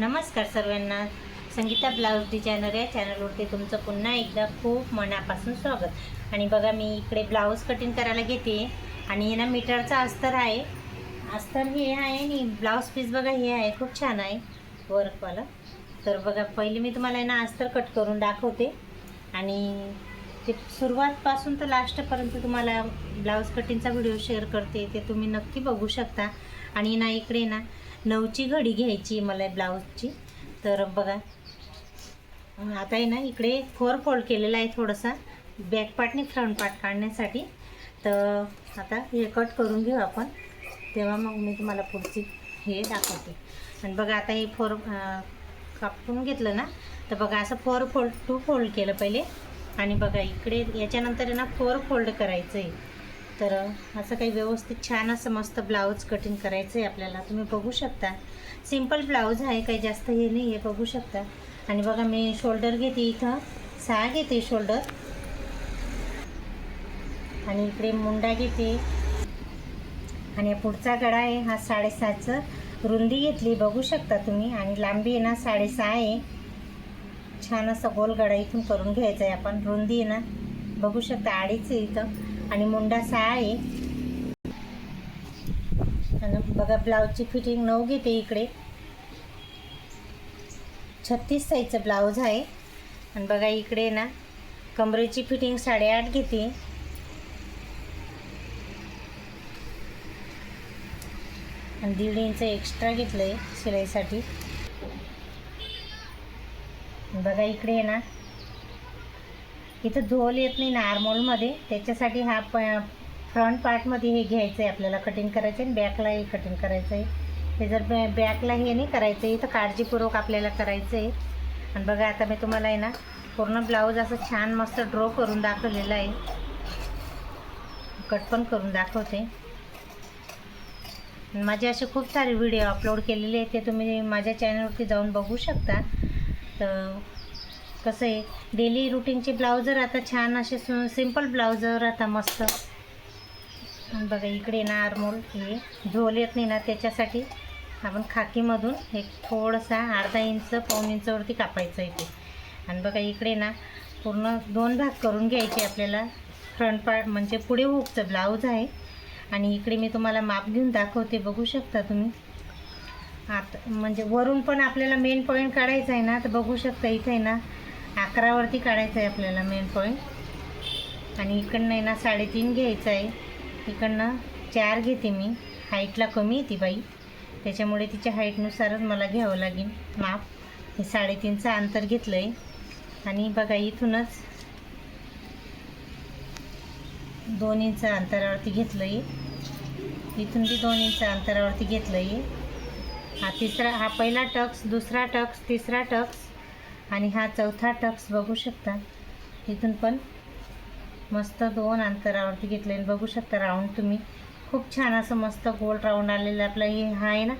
नमस्कार सर्वांना. Sangeeta blouse designer या चॅनलवरती तुमचं पुन्हा एकदा खूप मनापासून स्वागत. आणि बघा मी इकडे ब्लाऊज कटिंग करायला घेते. आणि ना मीटरचा अस्तर आहे. अस्तर हे आहे आणि ब्लाऊज पीस बघा हे आहे. खूप छान आहे. वर्कवालं. तर बघा पहिले मी तुम्हाला ना अस्तर कट करून दाखवते. आणि ते सुरुवातपासून तर लास्टपर्यंत तुम्हाला ब्लाऊज कटिंगचा व्हिडिओ शेअर करते ते तुम्ही नक्की बघू शकता. आणि ना इकडे ना नऊची घडी घ्यायची मला ब्लाऊजची. तर बघा आता आहे ना इकडे फोर फोल्ड केलेला आहे थोडासा. बॅक पार्टने फ्रंट पार्ट काढण्यासाठी. तर आता हे कट करून घेऊ आपण. तेव्हा मग मी तुम्हाला पुढची हे दाखवते. आणि बघा आता हे फोर कापून घेतलं ना तर बघा असं फोर फोल्ड टू फोल्ड केलं पहिले. आणि बघा इकडे याच्यानंतर आहे ना फोर फोल्ड करायचं आहे तर असं काही व्यवस्थित छान असं मस्त ब्लाऊज कटिंग करायचं आहे आपल्याला. तुम्ही बघू शकता. सिंपल ब्लाऊज आहे काही जास्त हे नाही आहे बघू शकता. आणि बघा मी शोल्डर घेते इथं. सहा घेते शोल्डर आणि इकडे मुंडा घेते. आणि पुढचा गळा आहे हा साडेसहाचं. रुंदी घेतली बघू शकता तुम्ही. आणि लांबी आहे ना साडेसहा आहे. छान असा गोल गळा इथून करून घ्यायचा आहे आपण. रुंदी आहे ना बघू शकता अडीच आहे इथं. आणि मुंडा सहा आहे. आणि बघा ब्लाऊजची फिटिंग नऊ घेते इकडे. छत्तीस साईजचं ब्लाऊज आहे. आणि बघा इकडे ना कमरेची फिटिंग साडेआठ घेते. आणि दीड इंच एक्स्ट्रा घेतलं आहे शिलाईसाठी. बघा इकडे ना इथं झोल येत नाही ना आर्मोलमध्ये त्याच्यासाठी हा प फ्रंट पार्टमध्ये हे घ्यायचं आहे आपल्याला. कटिंग करायचं आहे आणि बॅकला हे कटिंग करायचं आहे हे जर बॅ बॅकला हे नाही करायचं आहे इथं काळजीपूर्वक आपल्याला करायचं आहे आणि बघा आता मी तुम्हाला आहे ना पूर्ण ब्लाऊज असं छान मस्त ड्रॉ करून दाखवलेलं आहे. कट पण करून दाखवते. माझे असे खूप सारे व्हिडिओ अपलोड केलेले आहेत ते तुम्ही माझ्या चॅनलवरती जाऊन बघू शकता. तर कसं आहे डेली रुटीनचे ब्लाउजर आता छान असे सिंपल ब्लाउजर आता मस्त. आणि बघा इकडे ना आरमोल हे झोल येत नाही ना त्याच्यासाठी. आपण खाकीमधून एक थोडंसा अर्धा इंच पाऊण इंचवरती कापायचं आहे ते आणि बघा इकडे ना पूर्ण दोन भाग करून घ्यायचे आपल्याला. फ्रंट पार्ट म्हणजे पुढे हुकचं ब्लाऊज आहे. आणि इकडे मी तुम्हाला माप घेऊन दाखवते बघू शकता तुम्ही. आता म्हणजे वरून पण आपल्याला मेन पॉईंट काढायचा आहे ना तर बघू शकता इथे आहे ना अकरावरती काढायचं आहे आपल्याला मेन पॉईंट आणि इकडनं आहे ना साडेतीन घ्यायचं आहे इकडनं चार घेते मी. हाईटला कमी आहे ती बाई. त्याच्यामुळे तिच्या हाईटनुसारच मला घ्यावं लागेल. माप. हे साडेतीनचं अंतर घेतलं आहे आणि बघा इथूनच दोन इंच अंतरावरती घेतलं आहे इथून बी दोन इंच अंतरावरती घेतलं आहे हा तिसरा हा पहिला टक्स दुसरा टक्स तिसरा टक्स. आणि हा चौथा टक्स बघू शकता. इथून पण मस्त दोन अंतरावरती घेतले बघू शकता राऊंड तुम्ही. खूप छान असं मस्त गोल राऊंड आलेलं आपलं. हे हा आहे ना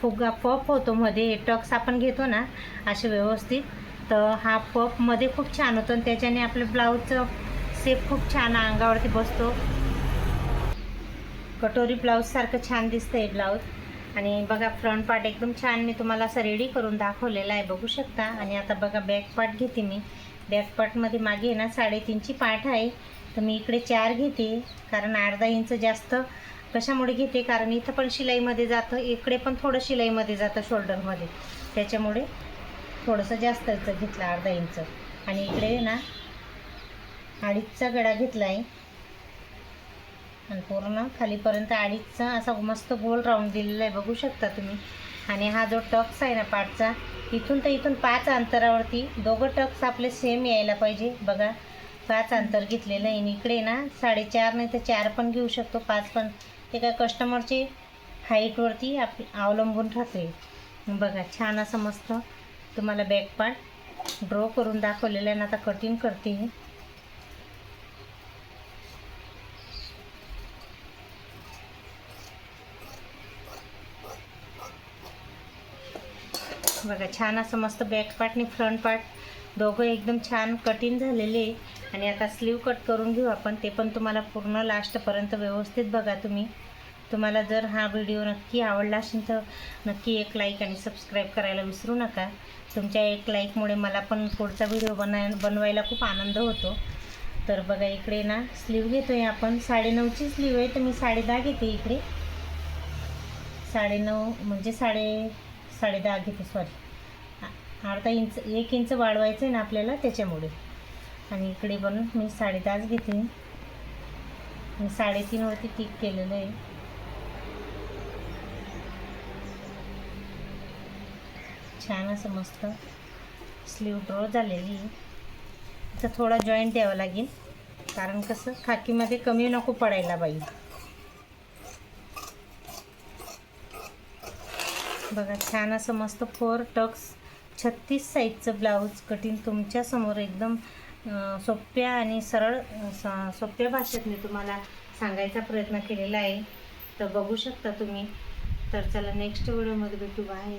फुगा पफ होतो मध्ये. टक्स आपण घेतो ना असे व्यवस्थित. तर हा पफमध्ये खूप छान होतो आणि त्याच्याने आपलं ब्लाऊजचं सेप खूप छान अंगावरती बसतो. कटोरी ब्लाऊजसारखं छान दिसतं आहे ब्लाऊज आणि बघा फ्रंट पार्ट एकदम छान मी तुम्हाला असं रेडी करून दाखवलेला आहे. बघू शकता. आणि आता बघा बॅक पार्ट घेते मी. बॅक पार्टमध्ये मागे ना साडेतीनची पाठ आहे. तर मी इकडे चार घेते. कारण अर्धा इंच जास्त कशामुळे घेते? कारण इथं पण शिलाईमध्ये जातं. इकडे पण थोडं शिलाईमध्ये जातं शोल्डरमध्ये त्याच्यामुळे थोडंसं जास्त घेतलं अर्धा इंच आणि इकडे ना अडीचचा गडा घेतला आहे आणि पूर्ण खालीपर्यंत अडीचचा असा मस्त गोल राऊंड दिलेला आहे. बघू शकता तुम्ही. आणि हा जो टक्स आहे ना पाठचा इथून तर इथून पाच अंतरावरती दोघं टक्स आपले सेम यायला पाहिजे. बघा पाच अंतर घेतलेलं आहे. आणि इकडे ना साडेचार नाही तर चार पण घेऊ शकतो. पाच पण ते काय कस्टमरची हाईटवरती आप अवलंबून राहते. बघा छान असं मस्त तुम्हाला बॅक पार्ट ड्रॉ करून दाखवलेलं आहे. ना आता कटिंग करते. बघा छान असं मस्त बॅक पार्ट आणि फ्रंट पार्ट दोघं एकदम छान कटिंग झालेले आणि आता स्लीव कट करून घेऊ आपण ते पण तुम्हाला पूर्ण लास्टपर्यंत व्यवस्थित बघा तुम्ही. तुम्हाला जर हा व्हिडिओ नक्की आवडला असेल तर नक्की एक लाईक आणि सबस्क्राईब करायला विसरू नका. तुमच्या एक लाईकमुळे मला पण पुढचा व्हिडिओ बनाय बनवायला खूप आनंद होतो. तर बघा इकडे ना स्लीव घेतो आहे आपण. साडेनऊची स्लीव आहे तर मी साडेदहा घेते इकडे. साडेनऊ म्हणजे साडे साडेदहा घेते सॉरी अर्धा इंच एक इंच वाढवायचं आहे ना आपल्याला त्याच्यामुळे. आणि इकडे पण मी साडेदहाच घेते. मी साडेतीनवरती टिक केलेलं आहे. छान असं मस्त स्लीव ड्रॉ झालेली आहे. तर थोडा जॉईंट द्यावा लागेल. कारण कसं खाकीमध्ये कमी नको पडायला बाई. बघा छान असं मस्त फोर टक्स छत्तीस साईजचं ब्लाऊज कटिंग तुमच्यासमोर एकदम सोप्या आणि सरळ स- सोप्या भाषेत मी तुम्हाला सांगायचा प्रयत्न केलेला आहे. तर बघू शकता तुम्ही. तर चला नेक्स्ट व्हिडिओमध्ये भेटू. बाय